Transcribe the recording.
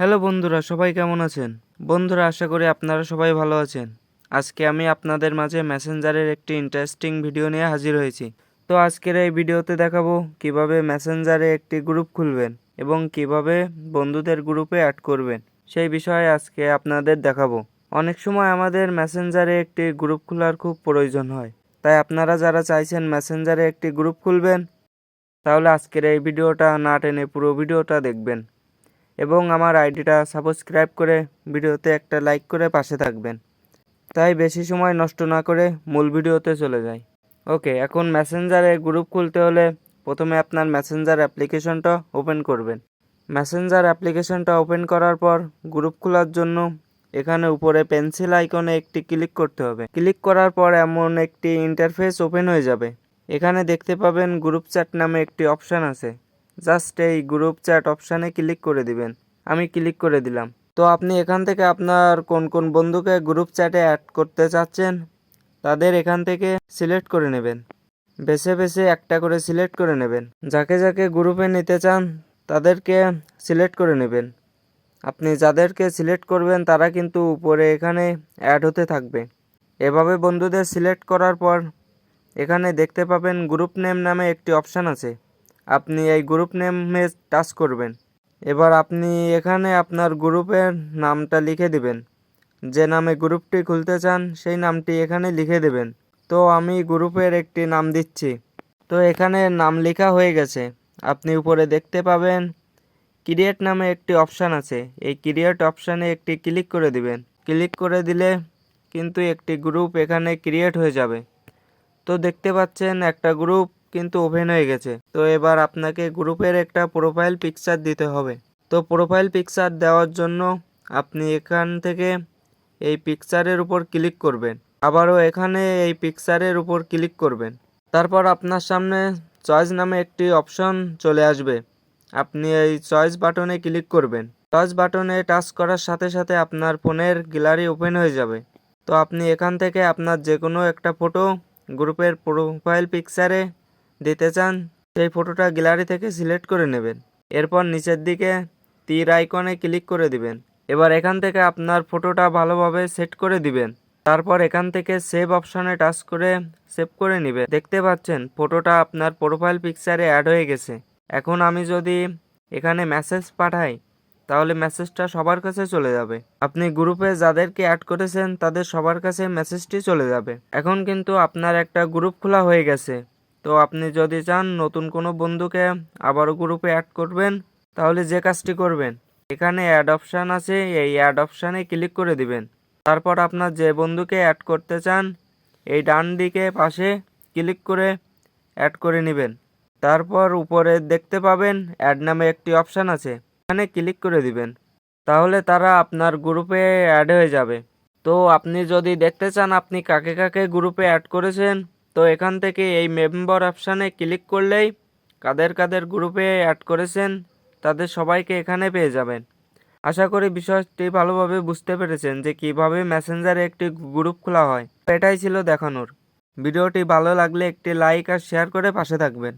Hello বন্ধুরা, সবাই কেমন আছেন? বন্ধুরা, আশা করি আপনারা সবাই ভালো আছেন। আজকে আমি আপনাদের মাঝে মেসেঞ্জারের একটি ইন্টারেস্টিং ভিডিও নিয়ে হাজির হয়েছি। তো আজকের এই ভিডিওতে দেখাবো কীভাবে মেসেঞ্জারে একটি গ্রুপ খুলবেন এবং কীভাবে বন্ধুদের গ্রুপে অ্যাড করবেন। সেই বিষয়ে আজকে আপনাদের দেখাবো। অনেক সময় আমাদের মেসেঞ্জারে একটি গ্রুপ খোলার খুব প্রয়োজন হয়। তাই আপনারা যারা চাইছেন মেসেঞ্জারে একটি গ্রুপ খুলবেন, তাহলে আজকের এই ভিডিওটা না টেনে পুরো ভিডিওটা দেখবেন। এবং আমার আইডিটা সাবস্ক্রাইব করে ভিডিওতে একটা লাইক করে পাশে থাকবেন। তাই বেশি সময় নষ্ট না করে মূল ভিডিওতে চলে যাই। ওকে, এখন মেসেঞ্জারে গ্রুপ খুলতে হলে প্রথমে আপনার মেসেঞ্জার অ্যাপ্লিকেশনটা ওপেন করবেন। মেসেঞ্জার অ্যাপ্লিকেশনটা ওপেন করার পর গ্রুপ খোলার জন্য এখানে উপরে পেন্সিল আইকনে একটি ক্লিক করতে হবে। ক্লিক করার পর এমন একটি ইন্টারফেস ওপেন হয়ে যাবে। এখানে দেখতে পাবেন গ্রুপ চ্যাট নামে একটি অপশান আছে। জাস্ট এই গ্রুপ চ্যাট অপশানে ক্লিক করে দিবেন। আমি ক্লিক করে দিলাম। তো আপনি এখান থেকে আপনার কোন কোন বন্ধুকে গ্রুপ চ্যাটে অ্যাড করতে চাচ্ছেন, তাদের এখান থেকে সিলেক্ট করে নেবেন। বেছে বেছে একটা করে সিলেক্ট করে নেবেন। যাকে যাকে গ্রুপে নিতে চান, তাদেরকে সিলেক্ট করে নেবেন। আপনি যাদেরকে সিলেক্ট করবেন, তারা কিন্তু উপরে এখানে অ্যাড হতে থাকবে। এভাবে বন্ধুদের সিলেক্ট করার পর, এখানে দেখতে পাবেন গ্রুপ নেম নামে একটি অপশান আছে। আপনি এই গ্রুপ নেমে টাচ করবেন। এবার আপনি এখানে আপনার গ্রুপের নামটা লিখে দিবেন। যে নামে গ্রুপটি খুলতে চান, সেই নামটি এখানে লিখে দেবেন। তো আমি গ্রুপের একটি নাম দিচ্ছি। তো এখানে নাম লেখা হয়ে গেছে। আপনি উপরে দেখতে পাবেন ক্রিয়েট নামে একটি অপশান আছে। এই ক্রিয়েট অপশানে একটি ক্লিক করে দিবেন। ক্লিক করে দিলে কিন্তু একটি গ্রুপ এখানে ক্রিয়েট হয়ে যাবে। তো দেখতে পাচ্ছেন একটা গ্রুপ কিন্তু ওভেন হয়ে গেছে। তো এবার আপনাকে গ্রুপের একটা প্রোফাইল পিকচার দিতে হবে। তো প্রোফাইল পিকচার দেওয়ার জন্য আপনি এখান থেকে এই পিকচারের উপর ক্লিক করবেন। আবারও এখানে এই পিকচারের উপর ক্লিক করবেন। তারপর আপনার সামনে চয়েস নামে একটি অপশন চলে আসবে। আপনি এই চয়েস বাটনে ক্লিক করবেন। চয়েস বাটনে টাচ করার সাথে সাথে আপনার ফোনের গ্যালারি ওপেন হয়ে যাবে। তো আপনি এখান থেকে আপনার যে কোনো একটা ফটো গ্রুপের প্রোফাইল পিকচারে দিতে চান, সেই ফটোটা গ্যালারি থেকে সিলেক্ট করে নেবেন। এরপর নিচের দিকে তীর আইকনে ক্লিক করে দিবেন। এবার এখান থেকে আপনার ফটোটা ভালোভাবে সেট করে দিবেন। তারপর এখান থেকে সেভ অপশনে টাচ করে সেভ করে নেবেন। দেখতে পাচ্ছেন, ফটোটা আপনার প্রোফাইল পিকচারে অ্যাড হয়ে গেছে। এখন আমি যদি এখানে মেসেজ পাঠাই, তাহলে মেসেজটা সবার কাছে চলে যাবে। আপনি গ্রুপে যাদেরকে অ্যাড করেছেন, তাদের সবার কাছে মেসেজটি চলে যাবে। এখন কিন্তু আপনার একটা গ্রুপ খোলা হয়ে গেছে। তো আপনি যদি চান নতুন কোনো বন্ধুকে আবারও গ্রুপে অ্যাড করবেন, তাহলে যে কাজটি করবেন, এখানে অ্যাড অপশান আছে, এই অ্যাড অপশানে ক্লিক করে দিবেন। তারপর আপনার যে বন্ধুকে অ্যাড করতে চান, এই ডান দিকে পাশে ক্লিক করে অ্যাড করে নেবেন। তারপর উপরে দেখতে পাবেন অ্যাড নামে একটি অপশান আছে, এখানে ক্লিক করে দিবেন। তাহলে তারা আপনার গ্রুপে অ্যাড হয়ে যাবে। তো আপনি যদি দেখতে চান আপনি কাকে কাকে গ্রুপে অ্যাড করেছেন তো এখান থেকে এই মেম্বার অপশানে ক্লিক করলেই কাদের কাদের গ্রুপে অ্যাড করেছেন, তাদের সবাইকে এখানে পেয়ে যাবেন। আশা করি বিষয়টি ভালোভাবে বুঝতে পেরেছেন যে কীভাবে মেসেঞ্জারে একটি গ্রুপ খোলা হয়। এটাই ছিল দেখানোর। ভিডিওটি ভালো লাগলে একটি লাইক আর শেয়ার করে পাশে থাকবেন।